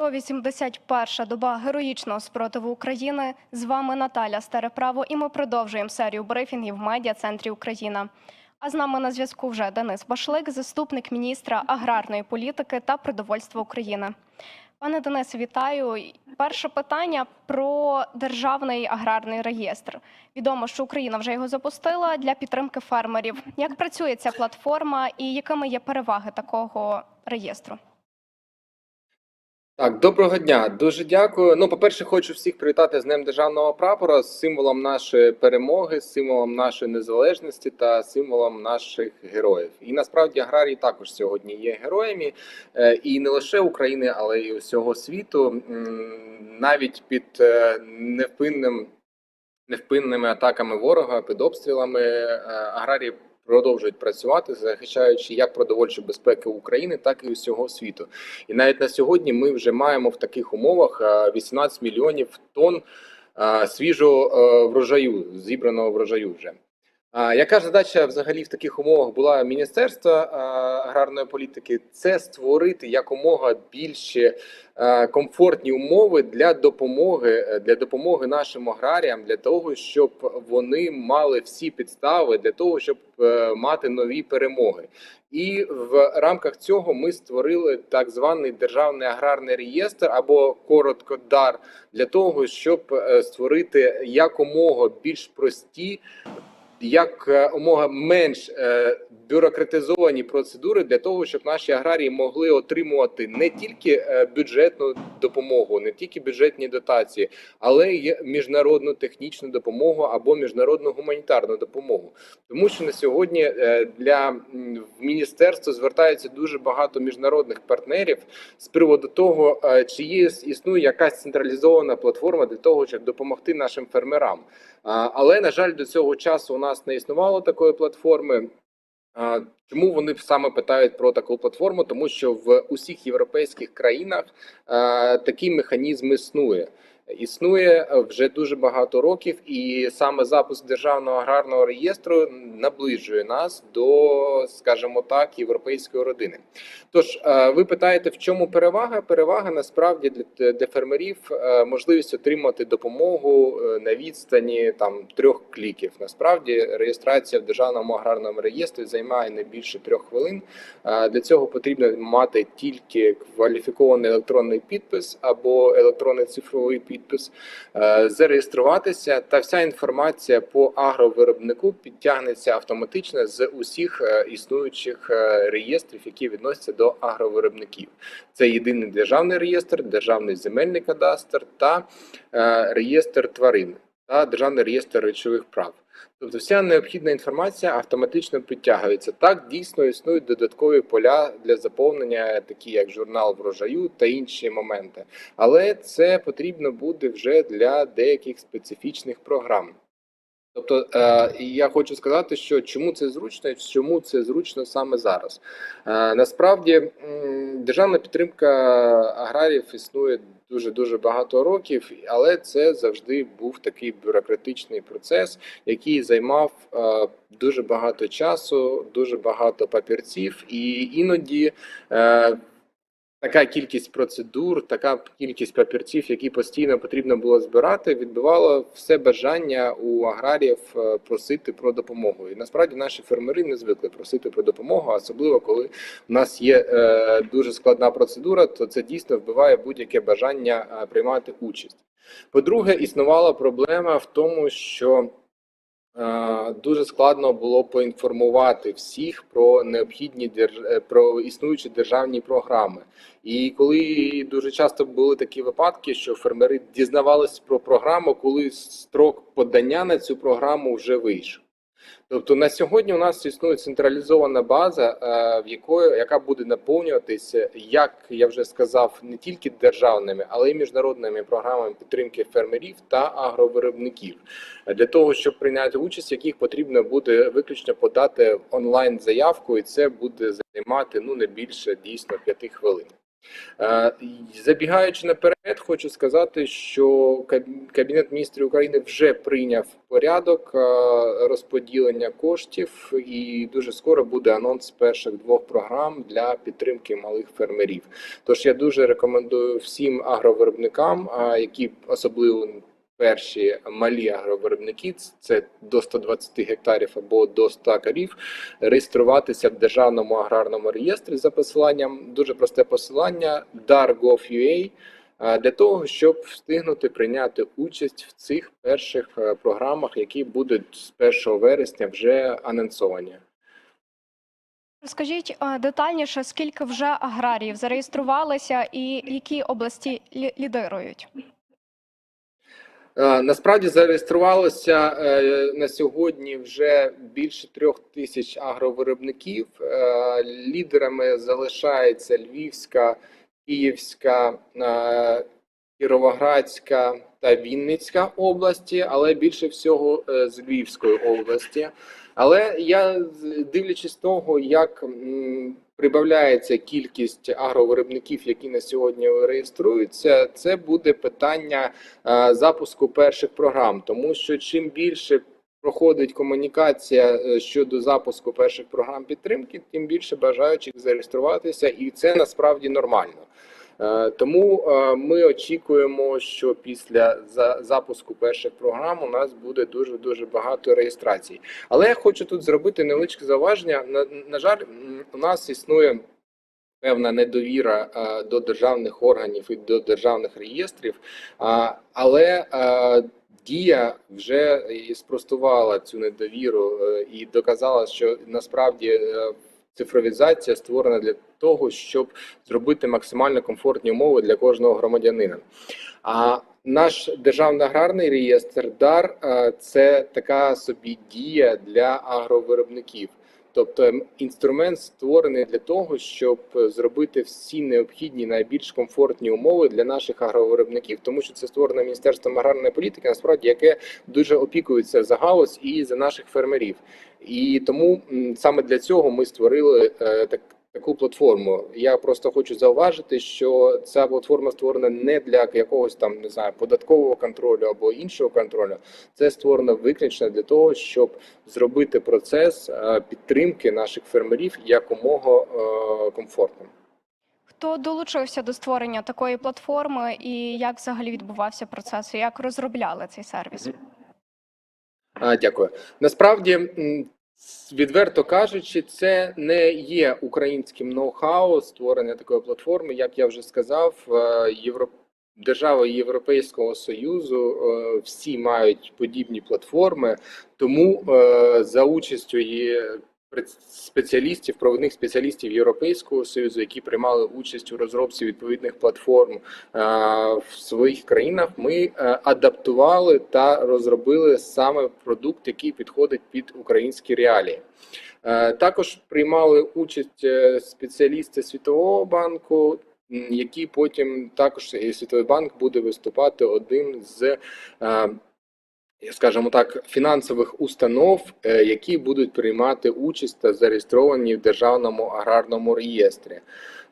181 доба героїчного спротиву України. З вами Наталя Стареправо, і ми продовжуємо серію брифінгів в медіа-центрі Україна. А з нами на зв'язку вже Денис Башлик, заступник міністра аграрної політики та продовольства України. Пане Денисе, вітаю. Перше питання про державний аграрний реєстр. Відомо, що Україна вже його запустила для підтримки фермерів. Як працює ця платформа і якими є переваги такого реєстру? Так, доброго дня, дуже дякую. Ну, по-перше, хочу всіх привітати з Днем Державного прапора, з символом нашої перемоги, з символом нашої незалежності та символом наших героїв. І насправді аграрії також сьогодні є героями, е, і не лише України, але й усього світу. Навіть під е, невпинним невпинними атаками ворога, під обстрілами е, аграрії продовжують працювати, захищаючи як продовольчу безпеку України, так і усього світу. І навіть на сьогодні ми вже маємо в таких умовах е, 18 мільйонів тонн е, свіжого е, врожаю, зібраного врожаю вже. Яка задача взагалі в таких умовах була Міністерства аграрної політики? Це створити якомога більше комфортні умови для допомоги е, для допомоги нашим аграріям, для того, щоб вони мали всі підстави для того, щоб е, мати нові перемоги. І в рамках цього ми створили так званий державний аграрний реєстр або коротко дар для того, щоб е, створити якомога більш прості як е, умога менш е, бюрократизовані процедури для того, щоб наші аграрії могли отримувати не тільки е, бюджетну допомогу, не тільки бюджетні дотації, але й міжнародну технічну допомогу або міжнародну гуманітарну допомогу. Тому що на сьогодні для м, в міністерство звертається дуже багато міжнародних партнерів з приводу того, чи є існує якась централізована платформа для того, щоб допомогти нашим фермерам. Але на жаль, до цього часу у нас не існувало такої платформи. Чому вони саме питають про таку платформу? Тому що в усіх європейських країнах такий механізм існує. Існує вже дуже багато років, і саме запуск державного аграрного реєстру наближує нас до, скажімо так, європейської родини. Тож е, ви питаєте, в чому перевага? Перевага насправді для, для фермерів е, можливість отримати допомогу е, на відстані там трьох кліків. Насправді реєстрація в державному аграрному реєстрі займає не більше трьох хвилин. Для цього потрібно мати тільки кваліфікований електронний підпис або електронний цифровий підпис, е, зареєструватися, та вся інформація по агровиробнику підтягнеться автоматично з усіх е, існуючих е, реєстрів, які відносяться до агровиробників. Це єдиний державний реєстр, державний земельний кадастр та реєстр тварин та державний реєстр речових прав. Тобто вся необхідна інформація автоматично підтягується. Так дійсно існують додаткові поля для заповнення, такі як журнал врожаю та інші моменти. Але це потрібно буде вже для деяких специфічних програм. Тобто е, я хочу сказати, що чому це зручно і чому це зручно саме зараз. Е, насправді державна підтримка аграріїв існує дуже дуже багато років, але це завжди був такий бюрократичний процес, який займав е, дуже багато часу, дуже багато папірців, і іноді. Така кількість процедур, така кількість папірців, які постійно потрібно було збирати, відбивало все бажання у аграріїв е, просити про допомогу. І насправді наші фермери не звикли просити про допомогу, особливо коли у нас є е, дуже складна процедура, то це дійсно вбиває будь-яке бажання е, приймати участь. По-друге, існувала проблема в тому, що Дуже складно було поінформувати всіх про необхідні держ... е, про існуючі державні програми. І коли дуже часто були такі випадки, що фермери дізнавалися про програму, коли строк подання на цю програму вже вийшов. Тобто на сьогодні у нас існує централізована база, е, в якої яка буде наповнюватися, як я вже сказав, не тільки державними, але й міжнародними програмами підтримки фермерів та агровиробників. Для того щоб прийняти участь, яких потрібно буде виключно подати онлайн заявку, і це буде займати ну не більше дійсно п'яти хвилин. Е, Забігаючи наперед, хочу сказати, що Каб- Кабінет міністрів України вже прийняв порядок е, розподілення коштів, і дуже скоро буде анонс перших двох програм для підтримки малих фермерів. Тож я дуже рекомендую всім агровиробникам, які особливо перші малі агровиробники, це до 120 гектарів або до 100 корів, реєструватися в державному аграрному реєстрі за посиланням. Дуже просте посилання dar.gov.ua для того, щоб встигнути прийняти участь в цих перших е, програмах, які будуть з 1 вересня вже анонсовані. Розкажіть е, детальніше, скільки вже аграріїв зареєструвалися і які області лі- лідирують? Е, Насправді зареєструвалося е, на сьогодні вже більше трьох тисяч агровиробників. Е, Лідерами залишається Львівська, Київська, Кіровоградська та Вінницька області, але більше всього з Львівської області. Але я дивлячись того, як прибавляється кількість агровиробників, які на сьогодні реєструються, це буде питання е, запуску перших програм, тому що чим більше проходить комунікація е, щодо запуску перших програм підтримки, тим більше бажаючих зареєструватися, і це насправді нормально. Е, Тому е, ми очікуємо, що після за- запуску перших програм у нас буде дуже дуже багато реєстрацій. Але я хочу тут зробити невеличке зауваження. На, на жаль, у нас існує певна недовіра е, до державних органів і до державних реєстрів, але Дія вже спростувала цю недовіру і доказала, що насправді цифровізація створена для того, щоб зробити максимально комфортні умови для кожного громадянина. А наш державний аграрний реєстр дар це така собі дія для агровиробників. Тобто інструмент створений для того, щоб зробити всі необхідні найбільш комфортні умови для наших агровиробників, тому що це створено міністерством аграрної політики, насправді яке дуже опікується за галузь і за наших фермерів. І тому саме для цього ми створили е, так. Таку платформу. Я просто хочу зауважити, що ця платформа створена не для якогось там не знаю податкового контролю або іншого контролю. Це створено виключно для того, щоб зробити процес е, підтримки наших фермерів якомога е, комфортним. Хто долучився до створення такої платформи і як взагалі відбувався процес, і як розробляли цей сервіс? А, дякую. Насправді, відверто кажучи, це не є українським ноу-хау створення такої платформи. Як я вже сказав, європ... Держави Європейського Союзу е, всі мають подібні платформи, тому е, за участю спеціалістів, провідних спеціалістів Європейського Союзу, які приймали участь у розробці відповідних платформ е, в своїх країнах, ми е, адаптували та розробили саме продукт, який підходить під українські реалії. Е, Також приймали участь спеціалісти Світового банку, які потім також і Світовий банк буде виступати одним з. Скажімо так, фінансових установ, е, які будуть приймати участь та зареєстровані в державному аграрному реєстрі.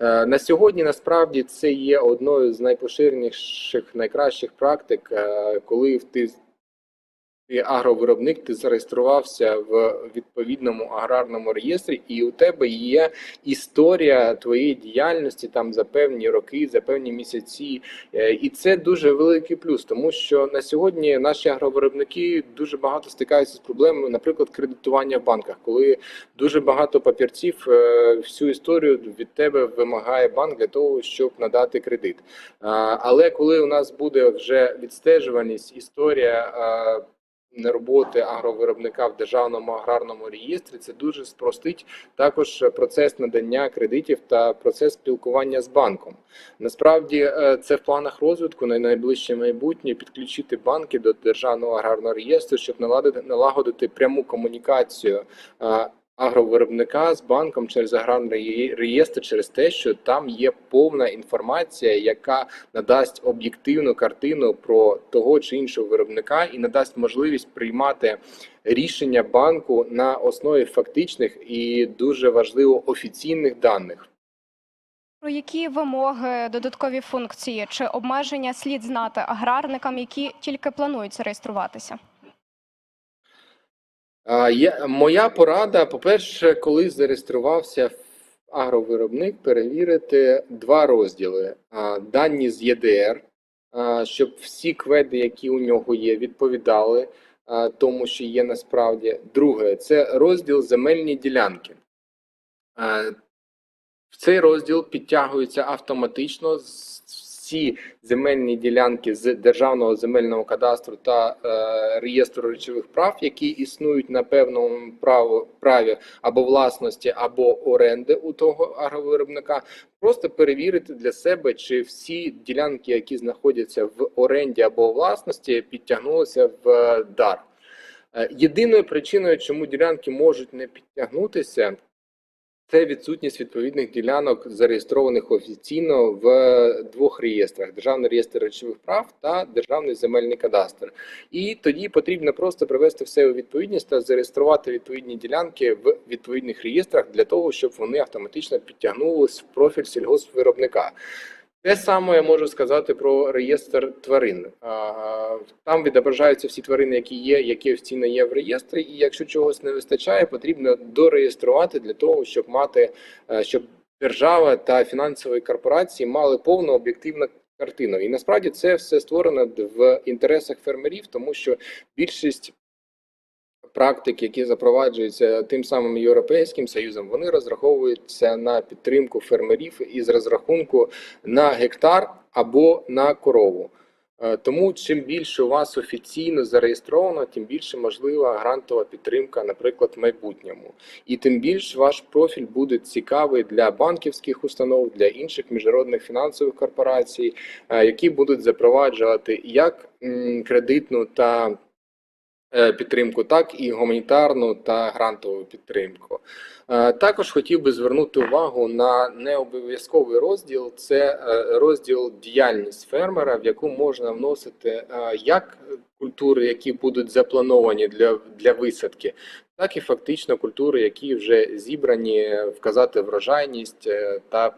Е, На сьогодні насправді це є одною з найпоширеніших, найкращих практик, е, коли ти ти агровиробник, ти зареєструвався в відповідному аграрному реєстрі, і у тебе є історія твоєї діяльності там за певні роки, за певні місяці. Е, І це дуже великий плюс, тому що на сьогодні наші агровиробники дуже багато стикаються з проблемою, наприклад, кредитування в банках, коли дуже багато папірців е, всю історію від тебе вимагає банк для того, щоб надати кредит. Але коли у нас буде вже відстежуваність, історія. Роботи агровиробника в державному аграрному реєстрі це дуже спростить також процес надання кредитів та процес спілкування з банком. Насправді е, це в планах розвитку на найближче майбутнє підключити банки до державного аграрного реєстру, щоб наладити налагодити пряму комунікацію е, агровиробника з банком через аграрний реєстр, через те, що там є повна інформація, яка надасть об'єктивну картину про того чи іншого виробника і надасть можливість приймати рішення банку на основі фактичних і дуже важливо офіційних даних. Про які вимоги, додаткові функції чи обмеження слід знати аграрникам, які тільки планують зареєструватися? Є, моя порада, по-перше, коли зареєструвався агровиробник, перевірити два розділи: дані з ЄДР, щоб всі кведи, які у нього є, відповідали тому, що є насправді. Друге, це розділ земельні ділянки. В цей розділ підтягуються автоматично з- всі земельні ділянки з Державного земельного кадастру та е, реєстру речових прав, які існують на певному право, праві або власності, або оренди у того агровиробника. Просто перевірити для себе, чи всі ділянки, які знаходяться в оренді або власності, підтягнулися в е, дар. Е, Єдиною причиною, чому ділянки можуть не підтягнутися, це відсутність відповідних ділянок, зареєстрованих офіційно в двох реєстрах: Державний реєстр речових прав та Державний земельний кадастр. І тоді потрібно просто привести все у відповідність та зареєструвати відповідні ділянки в відповідних реєстрах для того, щоб вони автоматично підтягнулись в профіль сільгоспвиробника. Те саме я можу сказати про реєстр тварин. Там відображаються всі тварини, які є, які офіційно є в реєстрі. І якщо чогось не вистачає, потрібно дореєструвати для того, щоб мати е, щоб держава та фінансові корпорації мали повну об'єктивну картину. І насправді це все створено в інтересах фермерів, тому що більшість практик, які запроваджуються тим самим європейським союзом, вони розраховуються на підтримку фермерів із розрахунку на гектар або на корову. Е, Тому чим більше у вас офіційно зареєстровано, тим більше можлива грантова підтримка, наприклад, в майбутньому, і тим більш ваш профіль буде цікавий для банківських установ, для інших міжнародних фінансових корпорацій, е, які будуть запроваджувати як кредитну та підтримку, так і гуманітарну та грантову підтримку. Е, Також хотів би звернути увагу на необов'язковий розділ. Це е, розділ діяльність фермера, в яку можна вносити е, як культури, які будуть заплановані для, для висадки, так і фактично культури, які вже зібрані, вказати врожайність е, та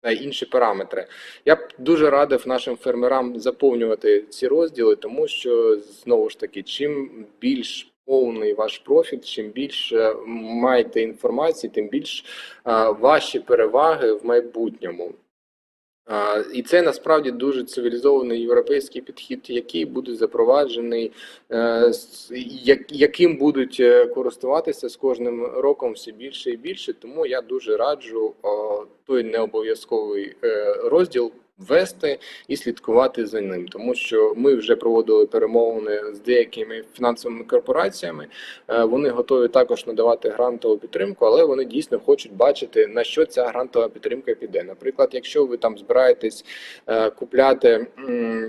та інші параметри. Я б дуже радив нашим фермерам заповнювати ці розділи, тому що знову ж таки, чим більш повний ваш профіль, чим більше маєте інформації, тим більш а, ваші переваги в майбутньому. І це насправді дуже цивілізований європейський підхід, який буде запроваджений, е, яким будуть е, користуватися з кожним роком все більше і більше. Тому я дуже раджу той необов'язковий е, розділ ввести і слідкувати за ним, тому що ми вже проводили перемовини з деякими фінансовими корпораціями. Е, Вони готові також надавати грантову підтримку, але вони дійсно хочуть бачити на що ця грантова підтримка піде. Наприклад, якщо ви там збираєтесь е, купляти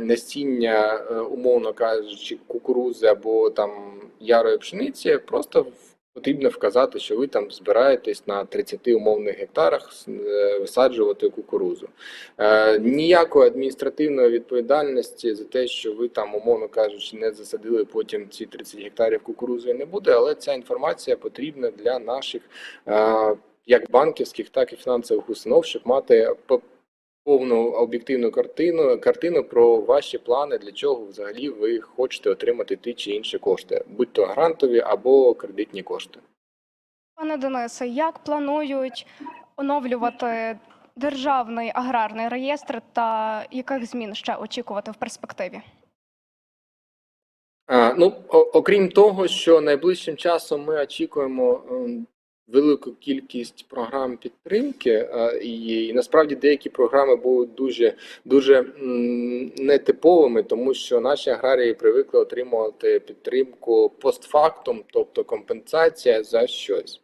насіння, е, умовно кажучи, кукурузи або там ярої пшениці, просто в- потрібно вказати, що ви там збираєтесь на 30 умовних гектарах е, висаджувати кукурузу. Е, Ніякої адміністративної відповідальності за те, що ви там, умовно кажучи, не засадили потім ці 30 гектарів кукурузою не буде, але ця інформація потрібна для наших е, як банківських, так і фінансових установ, щоб мати повну об'єктивну картину, картину про ваші плани, для чого взагалі ви хочете отримати ті чи інші кошти, будь то грантові або кредитні кошти. Пане Денисе, як планують оновлювати державний аграрний реєстр та яких змін ще очікувати в перспективі? Ну, окрім того, що найближчим часом ми очікуємо ем, велику кількість програм підтримки, е, і, і насправді деякі програми будуть дуже дуже нетиповими, тому що наші аграрії привикли отримувати підтримку постфактум, тобто компенсація за щось.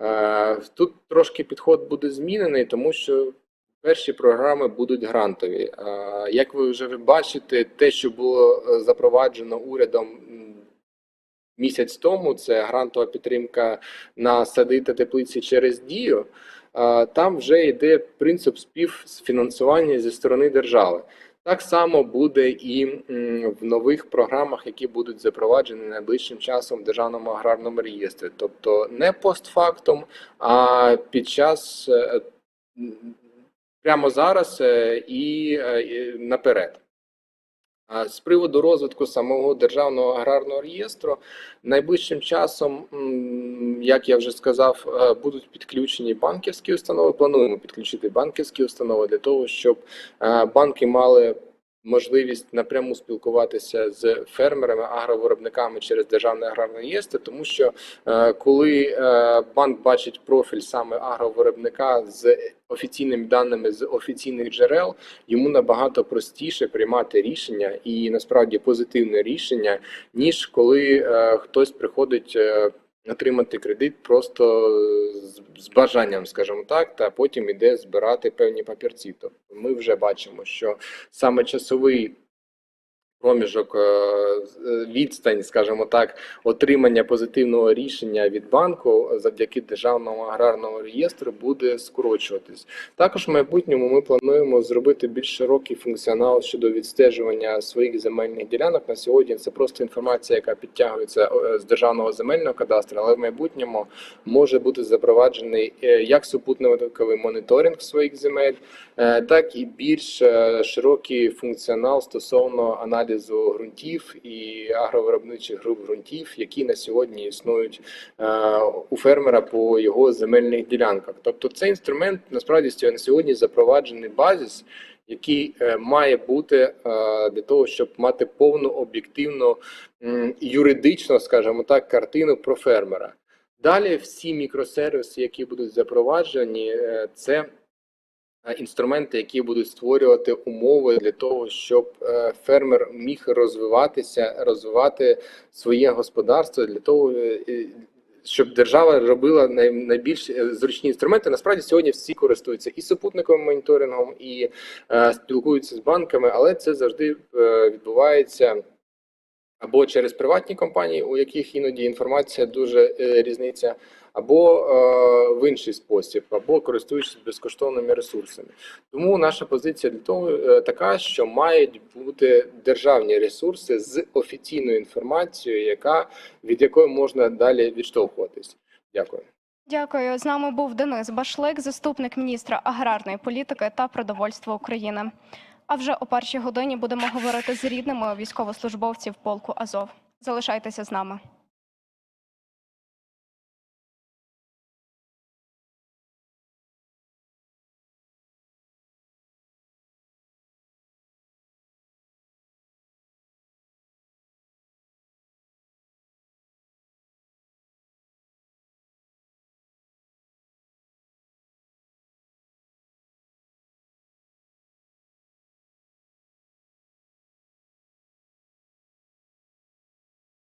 Е, Тут трошки підход буде змінений, тому що перші програми будуть грантові. Е, Як ви вже бачите, те, що було запроваджено урядом місяць тому, це грантова підтримка на сади та теплиці через дію. Там вже йде принцип співфінансування зі сторони держави. Так само буде і в нових програмах, які будуть запроваджені найближчим часом в державному аграрному реєстрі, тобто не постфактум, а під час е, прямо зараз е, е, і наперед. З приводу розвитку самого державного аграрного реєстру, найближчим часом, як я вже сказав, е, будуть підключені банківські установи. Плануємо підключити банківські установи для того, щоб е, банки мали можливість напряму спілкуватися з фермерами, агровиробниками через державний аграрний реєстр, тому що е, коли е, банк бачить профіль саме агровиробника з офіційними даними з офіційних джерел, йому набагато простіше приймати рішення і насправді позитивне рішення, ніж коли е, хтось приходить. Отримати кредит просто з бажанням, скажімо так, та потім іде збирати певні папірці. Тобто ми вже бачимо, що саме часовий проміжок, е, е, відстань, скажімо так, отримання позитивного рішення від банку завдяки державному аграрному реєстру буде скорочуватись. Також в майбутньому ми плануємо зробити більш широкий функціонал щодо відстежування своїх земельних ділянок. На сьогодні це просто інформація, яка підтягується е, з державного земельного кадастру, але в майбутньому може бути запроваджений як супутниковий моніторинг своїх земель, так і більш широкий функціонал стосовно аналізу ґрунтів і агровиробничих груп ґрунтів, які на сьогодні існують е, у фермера по його земельних ділянках. Тобто, цей інструмент насправді на сьогодні запроваджений базис. Який е, має бути е, для того, щоб мати повну об'єктивну м, юридично, скажімо так, картину про фермера. Далі всі мікросервіси, які будуть запроваджені, це інструменти, які будуть створювати умови для того, щоб е, фермер міг розвиватися, розвивати своє господарство для того, е, е, щоб держава робила найбільш е, зручні інструменти. Насправді сьогодні всі користуються і супутниковим моніторингом, і е, спілкуються з банками, але це завжди е, відбувається або через приватні компанії, у яких іноді інформація дуже е, різниця, або е, в інший спосіб, або користуючись безкоштовними ресурсами. Тому наша позиція для того е, така, що мають бути державні ресурси з офіційною інформацією, яка від якої можна далі відштовхуватись. Дякую. Дякую. З нами був Денис Башлик, заступник міністра аграрної політики та продовольства України. А вже о першій годині будемо говорити з рідними військовослужбовців полку Азов. Залишайтеся з нами.